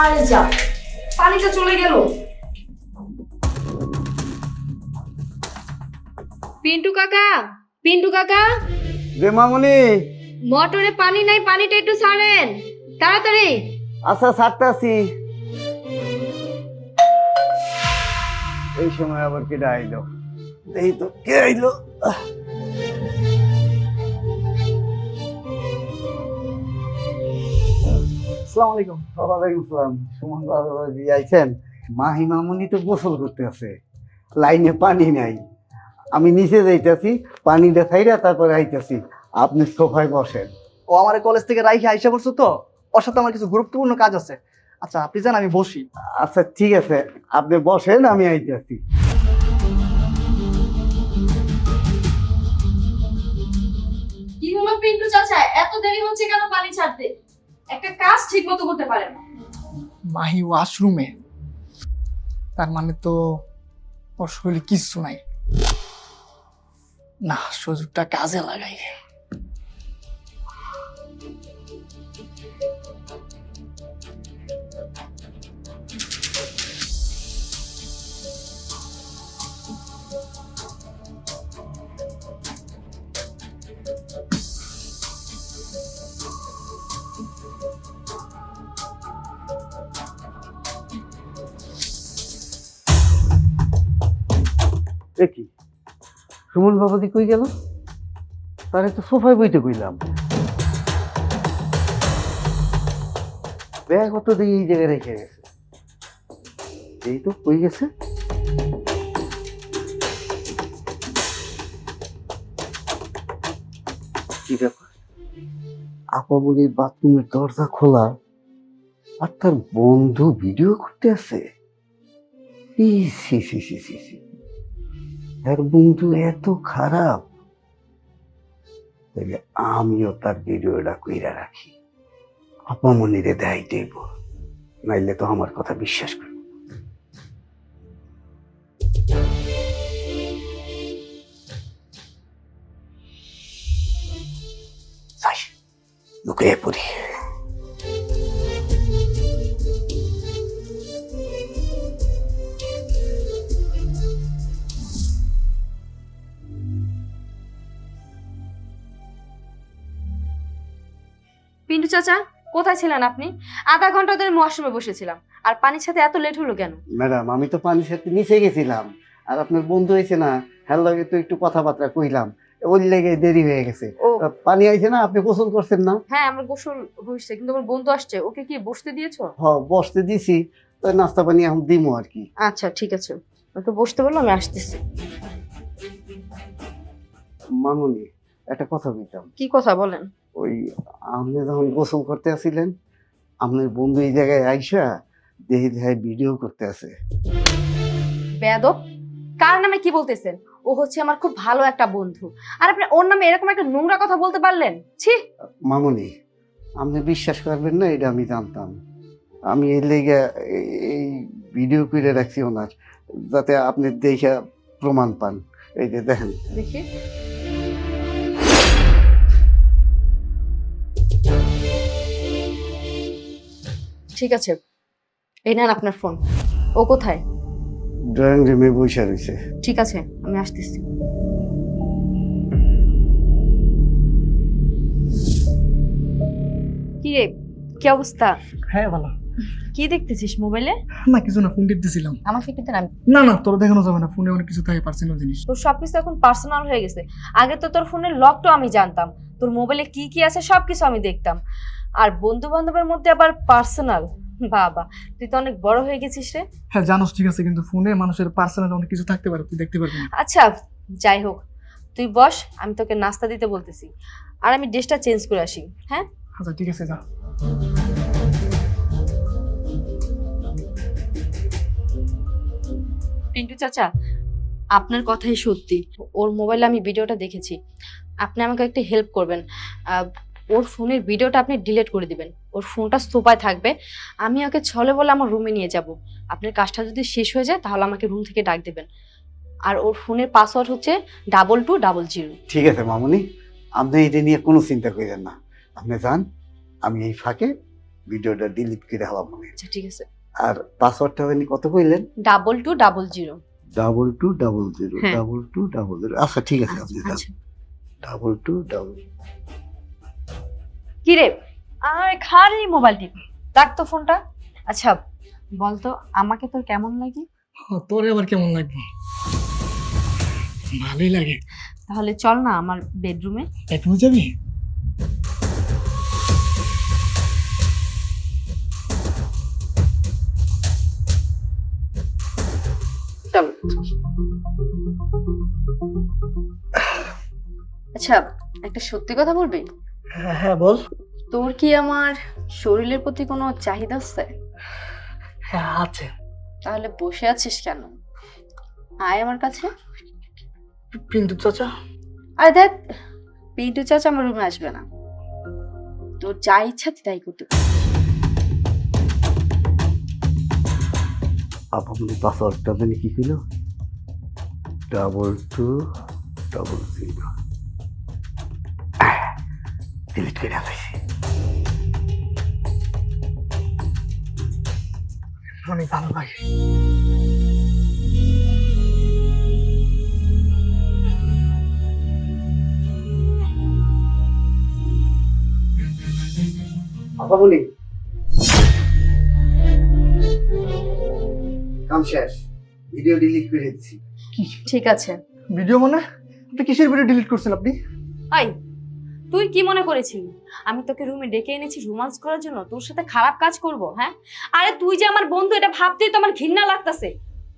আরে যা। পানিটা চলে গেল। পিন্টু কাকা পিন্টু কাকা। যে মামুনি। মোটরে পানি নাই পানিটা একটু ছাড়েন। তাড়াতাড়ি। আচ্ছা ছাড়তে আসি। এই সময় আবার কেডা আইলো এই তো কে আইলো? আসসালামু আলাইকুম। ওয়ালাইকুম আসসালাম সুমন আইছেন? তো গোসল করতে আছে। লাইনে পানি নাই। আমি নিচে যাইতেছি পানিটা খাইরা তারপরে আইতেছি। আপনি সোফায় বসেন। ও আমার কলেজ থেকে রাইখে আইসা পড়ছো তো? ওর সাথে আমার কিছু গুরুত্বপূর্ণ কাজ আছে। আচ্ছা আপনি জান আমি বসি। আচ্ছা ঠিক আছে। আপনি বসেন আমি আইতেছি। কি হলো পিন্টু চাচা? এত দেরি হচ্ছে কেন পানি ছাড়তে? একটা কাজ ঠিক মতো করতে পারে না। মাহি ওয়াশরুমে। তার মানে তো ওর শরীরে কিচ্ছু নাই। না সুযোগটা কাজে লাগাই। দেখি সুমন বাবাজি কই গেল? তারে তো সোফায় বইতে কইলাম। ব্যাগ অত দিয়ে এই জায়গায় রেখে গেছে। এই তো কই গেছে? কি ব্যাপার? আপাবলির বাথরুমের দরজা খোলা, আর তার বন্ধু ভিডিও করতে আছে? C C C C C এর বন্ধু এত খারাপ। তাহলে আমিও তার ভিডিওটা কইরা রাখি। আপামনিরে দেয় দেব। নাইলে তো আমার কথা বিশ্বাস। যাই, লুকিয়ে পড়ি পিন্টু চাচা কোথায় ছিলেন আপনি? আধা ঘণ্টা ধরে ওয়াশরুমে বসেছিলাম। আর পানির সাথে এত লেট হলো কেন? ম্যাডাম আমি তো পানির সাথে নিচে গেছিলাম। আর আপনার বন্ধু হয়েছে না হ্যার লগে তো একটু কথাবার্তা কইলাম। ওই লেগে দেরি হয়ে গেছে। পানি আইছে না আপনি গোসল করছেন না? হ্যাঁ আমার গোসল হয়েছে কিন্তু আমার বন্ধু আসছে। ওকে কি বসতে দিয়েছ? হ বসতে দিছি। তো নাস্তা পানি এখন দিমু আর কি। আচ্ছা ঠিক আছে। ওকে বসতে বলল আমি আসতেছি। মামুনি একটা কথা বলতাম কি কথা বলেন? ওই আপনি যখন গোসল করতে আসিলেন আপনার বন্ধু এই জায়গায় আইসা দেখি দেখে ভিডিও করতে আছে। বেয়াদব কার নামে কি বলতেছেন? ও হচ্ছে আমার খুব ভালো একটা বন্ধু। আর আপনি ওর নামে এরকম একটা নোংরা কথা বলতে পারলেন? ছি! মামুনি আপনি বিশ্বাস করবেন না এটা আমি জানতাম। আমি এই লেগে এই ভিডিও করে রাখছি ওনার যাতে আপনি দেখে প্রমাণ পান। এই যে দেখেন। দেখি। ঠিক আছে। এই নেন আপনার ফোন ও কোথায়? ড্রয়িং রুমে বসে রয়েছে। ঠিক আছে আমি আসতেছি। কি রে কি অবস্থা? হ্যাঁ ভালো। কি দেখতেছিস মোবাইলে? না কিছু না ফোন টিপতেছিলাম। আমাকে কিন্তু না না না তোর দেখানো যাবে না ফোনে অনেক কিছু থাকে পার্সোনাল জিনিস। তোর সবকিছু এখন পার্সোনাল হয়ে গেছে। আগে তো তোর ফোনের লকটা আমি জানতাম। তোর মোবাইলে কি কি আছে সবকিছু আমি দেখতাম। আর বন্ধু বান্ধবের মধ্যে আবার পার্সোনাল। বাবা তুই তো অনেক বড় হয়ে গেছিস রে। হ্যাঁ জানোস ঠিক আছে কিন্তু ফোনে মানুষের পার্সোনাল অনেক কিছু থাকতে পারে তুই দেখতে পারবি না। আচ্ছা যাই হোক তুই বস আমি তোকে নাস্তা দিতে বলতেছি। আর আমি ড্রেসটা চেঞ্জ করে আসি হ্যাঁ? আচ্ছা ঠিক আছে যা। পিন্টু চাচা আপনার কথাই সত্যি। ওর মোবাইলে আমি ভিডিওটা দেখেছি। আপনি আমাকে একটা হেল্প করবেন। ওর ফোনের ভিডিওটা আপনি ডিলিট করে দিবেন। ওর ফোনটা সোফায় থাকবে। আমি ওকে ছলে বলে আমার রুমে নিয়ে যাব। আপনার কাজটা যদি শেষ হয়ে যায় তাহলে আমাকে রুম থেকে ডাক দেবেন। আর ওর ফোনের পাসওয়ার্ড হচ্ছে ডাবল টু ডাবল জিরো ঠিক আছে মামুনি আপনি এটা নিয়ে কোনো চিন্তা করেন না। আপনি যান আমি এই ফাঁকে ভিডিওটা ডিলিট করে হলাম মনে আচ্ছা ঠিক আছে। আর পাসওয়ার্ডটা জানি কত কইলেন? Double two double zero double two double zero. Double two double zero আচ্ছা ঠিক আছে আপনি আচ্ছা। ডাবল টু ডাবল কি রে আর খালি মোবাইল টিপি। রাখ তো ফোনটা। আচ্ছা বলতো আমাকে তোর কেমন লাগে? তোর আবার কেমন লাগবে? ভালোই লাগে। তাহলে চল না আমার বেডরুমে একটু যাবি? আচ্ছা একটা সত্যি কথা বলবি? হ্যাঁ হ্যাঁ বল। তোর কি আমার শরীরের প্রতি কোনো চাহিদা আছে? হ্যাঁ আছে। তাহলে বসে আছিস কেন? আয় আমার কাছে। পিন্টু চাচা। আরে দেখ পিন্টু চাচা আমার রুমে আসবে না। তোর যা ইচ্ছা তাই করতে পারিস। আপনার পাসওয়ার্ডটা জানি কি ছিল? ডাবল টু ডাবল জিরো করে ফেলেছি অনেক ভালো লাগে আপা বলি। কাম শেষ। ভিডিও ডিলিট করে দিচ্ছি ঠিক আছে। ভিডিও মানে? আপনি কিসের ভিডিও ডিলিট করছেন আপনি? আই তুই কি মনে করেছিলি? আমি তোকে রুমে ডেকে এনেছি রোমান্স করার জন্য, তোর সাথে খারাপ কাজ করব হ্যাঁ? আরে তুই যে আমার বন্ধু, এটা ভাবতেই তো আমার ঘৃণা লাগতাছে।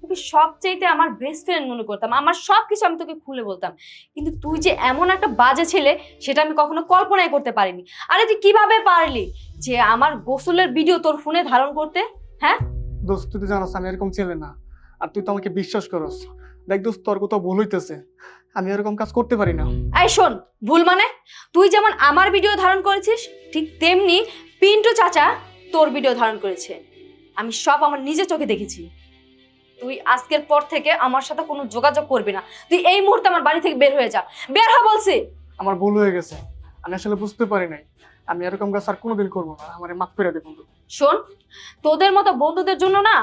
তোকে সব চাইতে আমার বেস্ট ফ্রেন্ড মনে করতাম, আমার সব কিছু আমি তোকে খুলে বলতাম। কিন্তু তুই যে এমন একটা বাজে ছেলে, সেটা আমি কখনো কল্পনাই করতে পারিনি। আরে তুই কীভাবে পারলি যে আমার গোসলের ভিডিও তোর ফোনে ধারণ করতে হ্যাঁ? দোস্ত, তুই তো জানোস আমি এরকম ছেলে না। আর তুই তো আমাকে বিশ্বাস করস। দেখ দোস্ত, তোর কোথাও ভুল হইতেছে। আমি এরকম কাজ করতে পারি না। এই শোন ভুল মানে? তুই যেমন আমার ভিডিও ধারণ করেছিস ঠিক তেমনি পিন্টু চাচা তোর ভিডিও ধারণ করেছে। আমি সব আমার নিজের চোখে দেখেছি। তুই আজকের পর থেকে আমার সাথে কোনো যোগাযোগ করবি না। তুই এই মুহূর্তে আমার বাড়ি থেকে বের হয়ে যা। বের হ বলছি। আমার ভুল হয়ে গেছে। আমি আসলে বুঝতে পারি নাই। আমি এরকম কাজ আর কোনোদিন করব না। আমার মাফ করে দে বন্ধু। শোন তোদের মতো বন্ধুদের জন্য না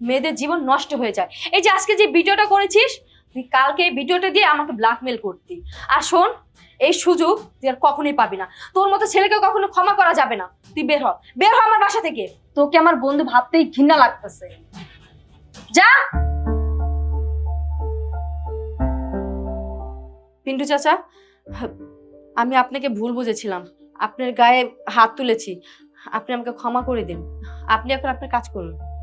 মেয়েদের জীবন নষ্ট হয়ে যায়। এই যে আজকে যে ভিডিওটা করেছিস তুই কালকে এই ভিডিওটা দিয়ে আমাকে ব্ল্যাকমেল করতি। আর শোন, এই সুযোগ তুই আর কখনোই পাবি না। তোর মতো ছেলেকেও কখনো ক্ষমা করা যাবে না। তুই বের হ। বের হ আমার বাসা থেকে। তোকে আমার বন্ধু ভাবতেই ঘৃণা লাগতেছে। যা! পিন্টু চাচা, আমি আপনাকে ভুল বুঝেছিলাম। আপনার গায়ে হাত তুলেছি। আপনি আমাকে ক্ষমা করে দিন। আপনি এখন আপনার কাজ করুন।